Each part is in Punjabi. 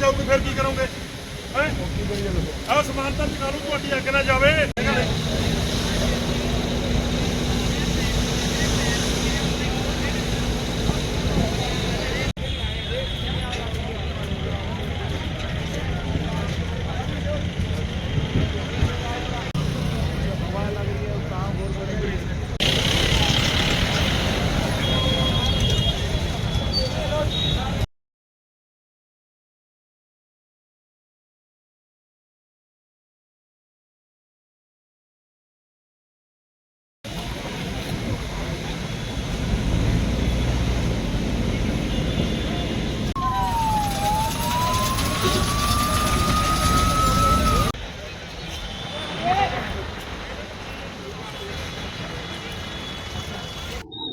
ਜਾਊਗੀ ਫਿਰ ਕੀ ਕਰੋਗੇ? ਹੈ? ਆਹ ਸਮਾਨਤਾ ਤਾਂ ਤੁਹਾਡੀ ਅੱਗ ਨਾ ਜਾਵੇ।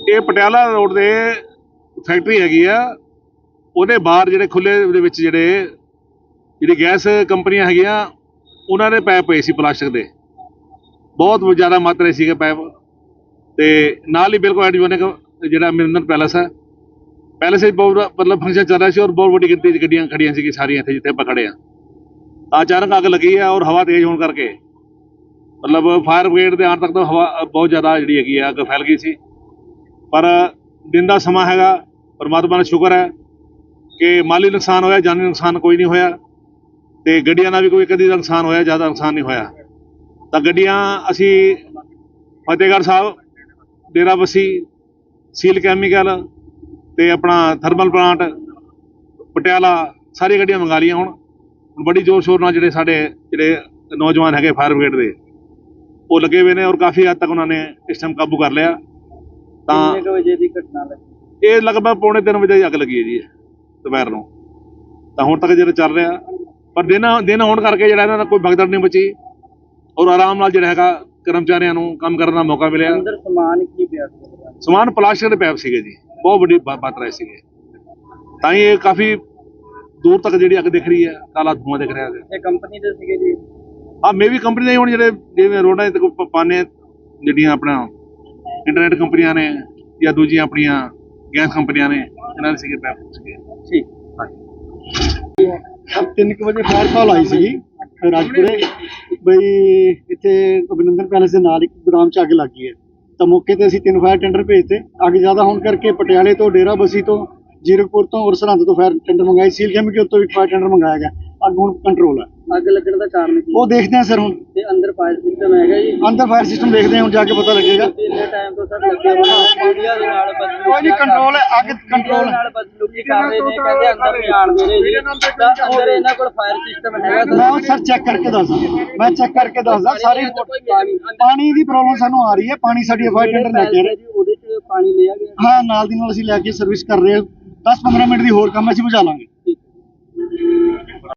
ਇਹ ਪਟਿਆਲਾ ਰੋਡ ਦੇ ਫੈਕਟਰੀ ਹੈਗੀ ਆ। ਉਹਦੇ ਬਾਹਰ ਜਿਹੜੇ ਖੁੱਲੇ ਦੇ ਵਿੱਚ ਜਿਹੜੇ ਜਿਹੜੀ ਗੈਸ ਕੰਪਨੀਆਂ ਹੈਗੀਆਂ, ਉਹਨਾਂ ਦੇ ਪੈਪ ਪਏ ਸੀ ਪਲਾਸਟਿਕ ਦੇ। ਬਹੁਤ ਜ਼ਿਆਦਾ ਮਾਤਰਾ ਸੀਗੇ ਪੈਪ। ਤੇ ਨਾਲ ਹੀ ਬਿਲਕੁਲ ਐਡਜੋਨਿਕ ਜਿਹੜਾ ਮਿੰਦਨ ਪੈਲਸ ਹੈ ਪੈਲਸ ਵਿੱਚ ਬਹੁਤ ਮਤਲਬ ਫੰਕਸ਼ਨ ਚੱਲ ਰਿਹਾ ਸੀ ਔਰ ਬਹੁਤ ਵੱਡੀ ਗਿਣਤੀ 'ਚ ਗੱਡੀਆਂ ਖੜੀਆਂ ਸੀ ਸਾਰੀਆਂ ਇੱਥੇ ਜਿੱਥੇ ਆਪਾਂ ਖੜੇ ਆ। ਅਚਾਨਕ ਅੱਗ ਲੱਗੀ ਹੈ ਔਰ ਹਵਾ ਤੇਜ਼ ਹੋਣ ਕਰਕੇ। ਮਤਲਬ ਫਾਇਰ ਬ੍ਰਿਗੇਡ ਦੇ ਆਉਣ ਤੱਕ ਤਾਂ ਹਵਾ ਬਹੁਤ ਜ਼ਿਆਦਾ ਜਿਹੜੀ ਹੈਗੀ ਆ, ਅੱਗ ਫੈਲ ਗਈ ਸੀ। ਪਰ ਦਿਨ ਦਾ ਸਮਾਂ ਹੈਗਾ, ਪਰਮਾਤਮਾ ਦਾ ਸ਼ੁਕਰ ਹੈ ਕਿ ਮਾਲੀ ਨੁਕਸਾਨ ਹੋਇਆ, ਜਾਨੀ ਨੁਕਸਾਨ ਕੋਈ ਨਹੀਂ ਹੋਇਆ ਤੇ ਗੱਡੀਆਂ ਦਾ ਵੀ ਕੋਈ ਕਦੀ ਨੁਕਸਾਨ ਹੋਇਆ, ਜ਼ਿਆਦਾ ਨੁਕਸਾਨ ਨਹੀਂ ਹੋਇਆ। ਤਾਂ ਗੱਡੀਆਂ ਅਸੀਂ ਫਤਿਹਗੜ੍ਹ ਸਾਹਿਬ ਡੇਰਾਬੱਸੀ ਸੀਲ ਕੈਮੀਕਲ ਤੇ ਆਪਣਾ ਥਰਮਲ ਪਲਾਂਟ, ਪਟਿਆਲਾ ਸਾਰੀ ਗੱਡੀਆਂ ਮੰਗਾ ਲਈਆਂ ਹੁਣ। ਬੜੀ ਜ਼ੋਰ ਸ਼ੋਰ ਨਾਲ ਜਿਹੜੇ ਸਾਡੇ ਜਿਹੜੇ ਨੌਜਵਾਨ ਹੈਗੇ ਫਾਇਰ ਬ੍ਰਿਗੇਡ ਦੇ, ਉਹ ਲੱਗੇ ਹੋਏ ਨੇ ਔਰ ਕਾਫੀ ਹੱਦ ਤੱਕ ਉਹਨਾਂ ਨੇ ਇਸ ਟਾਈਮ ਕਾਬੂ ਕਰ ਲਿਆ। ਤਾਂ ਕਿੰਨੇ ਕੁ ਵਜੇ ਦੀ ਘਟਨਾ ਲੱਗੀ? ਇਹ ਲਗਭਗ ਪੌਣੇ 3 ਵਜੇ ਅੱਗ ਲੱਗੀ ਹੈ ਜੀ ਦੁਪਹਿਰ ਨੂੰ। ਤਾਂ ਹੁਣ ਤੱਕ ਜਿਹੜਾ ਚੱਲ ਰਿਹਾ ਪਰ ਦਿਨ ਦਿਨ ਹੋਣ ਕਰਕੇ ਜਿਹੜਾ ਇਹਨਾਂ ਦਾ ਕੋਈ ਭਗਦੜ ਨਹੀਂ ਬਚੀ ਔਰ ਆਰਾਮ ਨਾਲ ਜਿਹੜਾ ਹੈਗਾ ਕਰਮਚਾਰੀਆਂ ਨੂੰ ਕੰਮ ਕਰਨ ਦਾ ਮੌਕਾ ਮਿਲਿਆ। ਅੰਦਰ ਸਮਾਨ ਕੀ ਪਿਆ ਸੀ? ਸਮਾਨ ਪਲਾਸਟਿਕ ਦੇ ਪੈਪ ਸੀਗੇ ਜੀ ਬਹੁਤ ਵੱਡੀ ਮਾਤਰਾ ਸੀਗੇ। ਤਾਂ ਹੀ ਇਹ ਕਾਫੀ ਦੂਰ ਤੱਕ ਜਿਹੜੀ ਅੱਗ ਦਿਖ ਰਹੀ ਹੈ ਕਾਲਾ ਧੂਆਂ ਦਿਖ ਰਿਹਾ ਹੈ। ਇਹ ਕੰਪਨੀ ਦੇ ਸੀਗੇ ਜੀ? ਆ ਮੇਬੀ ਕੰਪਨੀ ਦੇ ਹੁਣ ਜਿਹੜੇ ਜਿਵੇਂ ਰੋਡਾਂ ਤੇ ਪਾਣੇ ਜਿਹੜੀਆਂ ਆਪਣਾ ਇੰਟਰਨੈਟ ਕੰਪਨੀਆਂ ਨੇ ਜਾਂ ਦੂਜੀਆਂ ਆਪਣੀਆਂ ਗੈਸ ਕੰਪਨੀਆਂ ਨੇ ਇਹਨਾਂ ਦੇ ਸੀਗੇ ਪੈਪ ਸੀਗੇ। ਠੀਕ। ਤਿੰਨ ਕੁ ਵਜੇ ਫਾਇਰ ਕਾਲ ਆਈ ਸੀ ਰਾਜਪੁਰੇ ਬਈ ਇੱਥੇ ਅਭਿਨੰਦਨ ਪੈਲੇਸ ਦੇ ਨਾਲ ਇੱਕ ਗੋਦਾਮ 'ਚ ਅੱਗ ਲੱਗੀ ਹੈ। ਤਾਂ ਮੌਕੇ ਤੇ ਅਸੀਂ ਤਿੰਨ ਫਾਇਰ ਟੈਂਡਰ ਭੇਜਤੇ। ਅੱਗ ਜ਼ਿਆਦਾ ਹੋਣ ਕਰਕੇ ਪਟਿਆਲੇ ਤੋਂ ਡੇਰਾਬੱਸੀ ਤੋਂ ਜੀਰਕਪੁਰ ਤੋਂ ਔਰ ਸਰਹੰਦ ਤੋਂ ਫਾਇਰ ਟੈਂਡਰ ਮੰਗਾਏ। ਸੀਲ ਕੈਮੀਕਲ ਤੋਂ ਵੀ ਫਾਇਰ ਟੈਂਡਰ ਮੰਗਾਇਆ ਗਿਆ। ਅੱਗ ਹੁਣ ਕੰਟਰੋਲ ਹੈ। ਅੱਗ ਲੱਗਣ ਦਾ ਕਾਰਨ ਕੀ? ਉਹ ਦੇਖਦੇ ਹਾਂ ਸਰ ਹੁਣ। ਫਾਇਰ ਸਿਸਟਮ ਹੈਗਾ ਜੀ। ਅੰਦਰ ਫਾਇਰ ਸਿਸਟਮ ਦੇਖਦੇ ਹਾਂ ਹੁਣ ਜਾ ਕੇ ਪਤਾ ਲੱਗੇਗਾ। ਇੰਨੇ ਟਾਈਮ ਤੋਂ ਸਰ ਲੱਗੇ ਹੋਏ ਮੀਡੀਆ ਦੇ ਨਾਲ ਬਸ ਕੋਈ ਨਹੀਂ ਕੰਟਰੋਲ ਹੈ ਅੱਗ ਕੰਟਰੋਲ ਨਾਲ ਬਸ ਲੁਕੀ ਕਰ ਰਹੇ ਨੇ ਕਹਿੰਦੇ ਅੰਦਰ ਨਹੀਂ ਆਣ ਦੇ ਰਹੇ ਜੀ ਤਾਂ ਅੰਦਰ ਇਹਨਾਂ ਕੋਲ ਫਾਇਰ ਸਿਸਟਮ ਹੈਗਾ ਮੈਂ ਸਰ ਚੈੱਕ ਕਰਕੇ ਦੱਸਦਾ। ਮੈਂ ਚੈੱਕ ਕਰਕੇ ਦੱਸਦਾ ਸਾਰੀ ਪਾਣੀ ਪਾਣੀ ਦੀ ਪ੍ਰੋਬਲਮ ਸਾਨੂੰ ਆ ਰਹੀ ਹੈ ਪਾਣੀ ਸਾਡੀ ਫਾਇਰ ਟੈਂਡਰ ਲੈ ਕੇ ਆ ਰਹੇ। ਜੀ ਉਹਦੇ ਚ ਪਾਣੀ ਲਿਆ ਗਿਆ। ਹਾਂ ਨਾਲ ਦੀ ਨਾਲ ਅਸੀਂ ਲੈ ਕੇ ਸਰਵਿਸ ਕਰ ਰਹੇ ਹਾਂ। 10-15 ਮਿੰਟ ਦੀ ਹੋਰ ਕੰਮ ਅਸੀਂ ਬੁਝਾ ਲਾਂਗੇ।